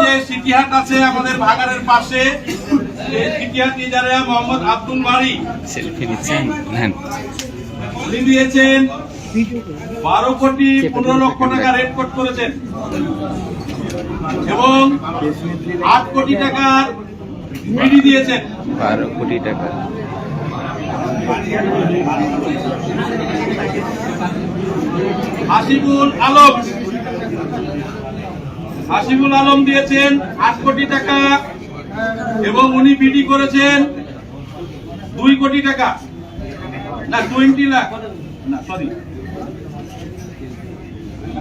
যে সিটিহাট আছে আমাদের ভাগাড়ের পাশে সিটিহাট ইজারা মোহাম্মদ আব্দুল বাড়ি সেলফি নিচ্ছেন উনি দিয়েছেন বারো কোটি পনেরো লক্ষ টাকা রেট করেছেন। এবং আট কোটি টাকার বিডি দিয়েছেন। বারো কোটি টাকা। হাসিবুল আলম। হাসিবুল আলম দিয়েছেন আট কোটি টাকা এবং উনি বিডি করেছেন দুই কোটি টাকা। না টোয়েন্টি লাখ। না সরি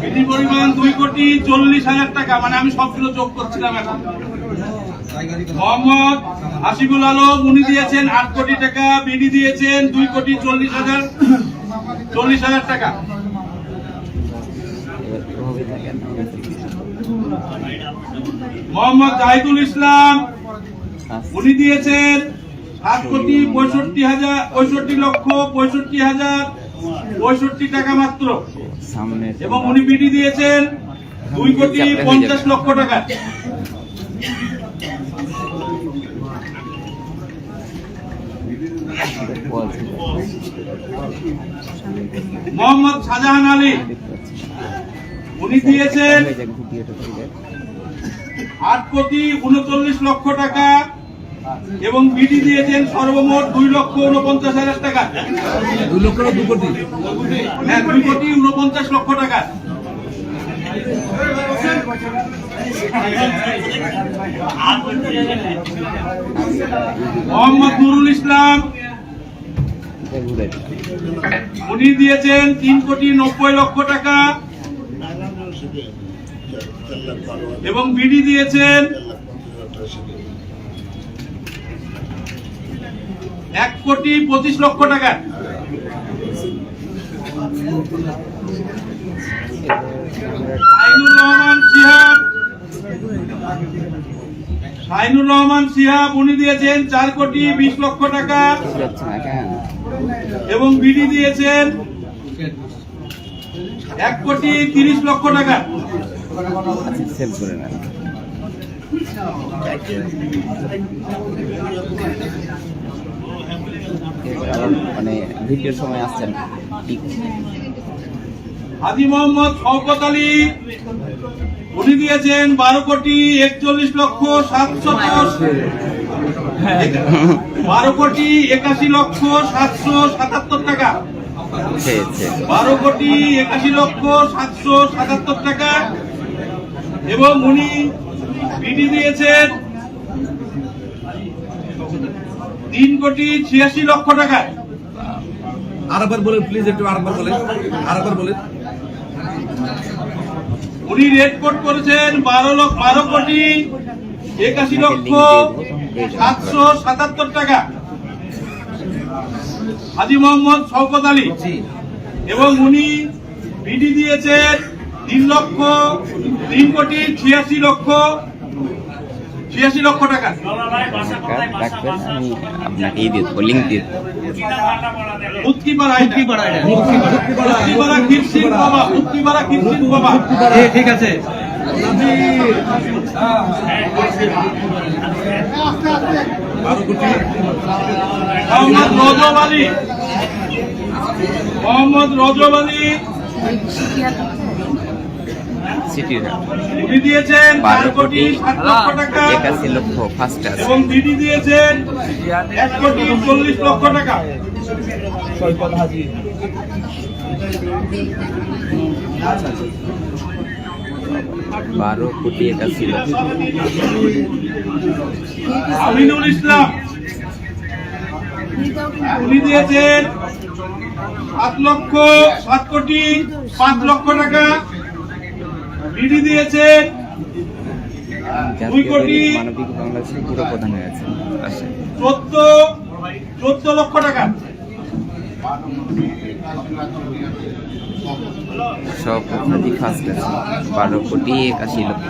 বিডি পরিমাণ দুই কোটি চল্লিশ হাজার টাকা মানে আমি সবগুলো যোগ করছিলাম এখন। মোহাম্মদ আলম, উনি দিয়েছেন আট কোটি টাকা, বিডি দিয়েছেন দুই কোটি চল্লিশ হাজার চল্লিশ হাজার টাকা। মোহাম্মদ জাহিদুল ইসলাম, উনি দিয়েছেন সাত কোটি পঁয়ষট্টি হাজার, পঁয়ষট্টি লক্ষ পঁয়ষট্টি হাজার। পঁয়ষট্টি টাকা মাত্র। সামনে এবং উনি বিডি দিয়েছেন দুই কোটি পঞ্চাশ লক্ষ টাকা। মোহাম্মদ শাহজাহান আলী উনি দিয়েছেন আট কোটি উনচল্লিশ লক্ষ টাকা। এবং বিডি দিয়েছেন সর্বমোট দুই লক্ষ উনপঞ্চাশ হাজার টাকা। দুই লক্ষ দু কোটি? হ্যাঁ দুই কোটি উনপঞ্চাশ লক্ষ টাকা। মোহাম্মদ নুরুল ইসলাম উনি দিয়েছেন তিন কোটি নব্বই লক্ষ টাকা। এবং বিডি দিয়েছেন এক কোটি পঁচিশ লক্ষ টাকা। শাহিনুর রহমান সিহাব। শাহিনুর রহমান সিহাব, উনি দিয়েছেন চার কোটি বিশ লক্ষ টাকা এবং বিডি দিয়েছেন এক কোটি তিরিশ লক্ষ টাকা। করে কারণ মানে ভিডিওর সময় আসছেন ঠিক হাজি মোহাম্মদ শওকত আলী উনি দিয়েছেন বারো কোটি একচল্লিশ লক্ষ সাতশো বারো কোটি একাশি লক্ষ সাতশো সাতাত্তর টাকা। বারো কোটি একাশি লক্ষ সাতশো সাতাত্তর টাকা। এবং উনি বিডি দিয়েছেন তিন কোটি ছিয়াশি লক্ষ টাকা আরেকবার বলেন প্লিজ একটু আরেকবার বলেন। আরেকবার বলেন। উনি রেড কোট করেছেন বারো লক্ষ বারো কোটি একাশি লক্ষ সাতশো সাতাত্তর টাকা। হাজি মোহাম্মদ শওকত আলী। এবং উনি বিডি দিয়েছেন তিন লক্ষ তিন কোটি ছিয়াশি লক্ষ ছিয়াশি লক্ষ টাকা। ডাক্তার আমি আপনাকে দিয়ে দেবো লিঙ্ক দিয়ে দেবো ঠিক আছে বারো কোটি মোহাম্মদ রজব আলী মোহাম্মদ রজব আলী উনি দিয়েছেন বারো কোটি কোটি সাত লক্ষ টাকা। একাশি লক্ষ ফার্স্ট এবং বিডি দিয়েছেন এক কোটি চল্লিশ লক্ষ টাকা। সৈকত হাজি বারো কোটি একাশি লক্ষ। আমিনুল ইসলাম। উনি দিয়েছেন সাত লক্ষ সাত কোটি পাঁচ লক্ষ টাকা। বিডি দিয়েছেন। দুই কোটি। মানবিক বাংলাদেশের পুরো প্রধান হয়ে আসেন। চোদ্দ চোদ্দ লক্ষ টাকা। সভাপতি ফার্স্ট আছে বারো কোটি একাশি লক্ষ।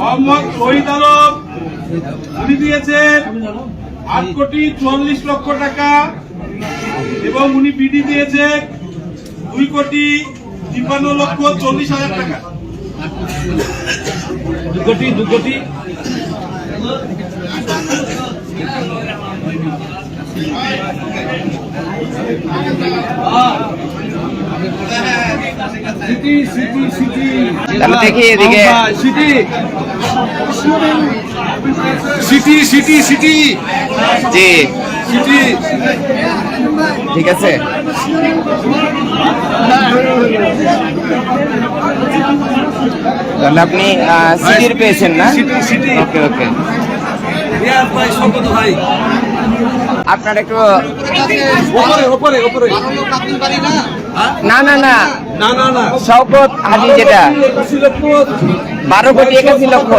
মোহাম্মদ শহীদ আলম উনি দিয়েছেন। আট কোটি চুয়াল্লিশ লক্ষ টাকা। এবং উনি বিডি দিয়েছেন দুই কোটি তিপ্পান্ন লক্ষ চল্লিশ হাজার টাকা। দু কোটি দু কোটি। সিটি সিটি সিটি দেখি এদিকে। সিটি সিটি সিটি সিটি জি। সিটি ঠিক আছে? তাহলে আপনি সিটির পেয়েছেন না। ওকে ওকে। আপনার একটু হ্যাঁ? না না না। না না না। শওকত হাজি যেটা। বারো কোটি একাশি লক্ষ।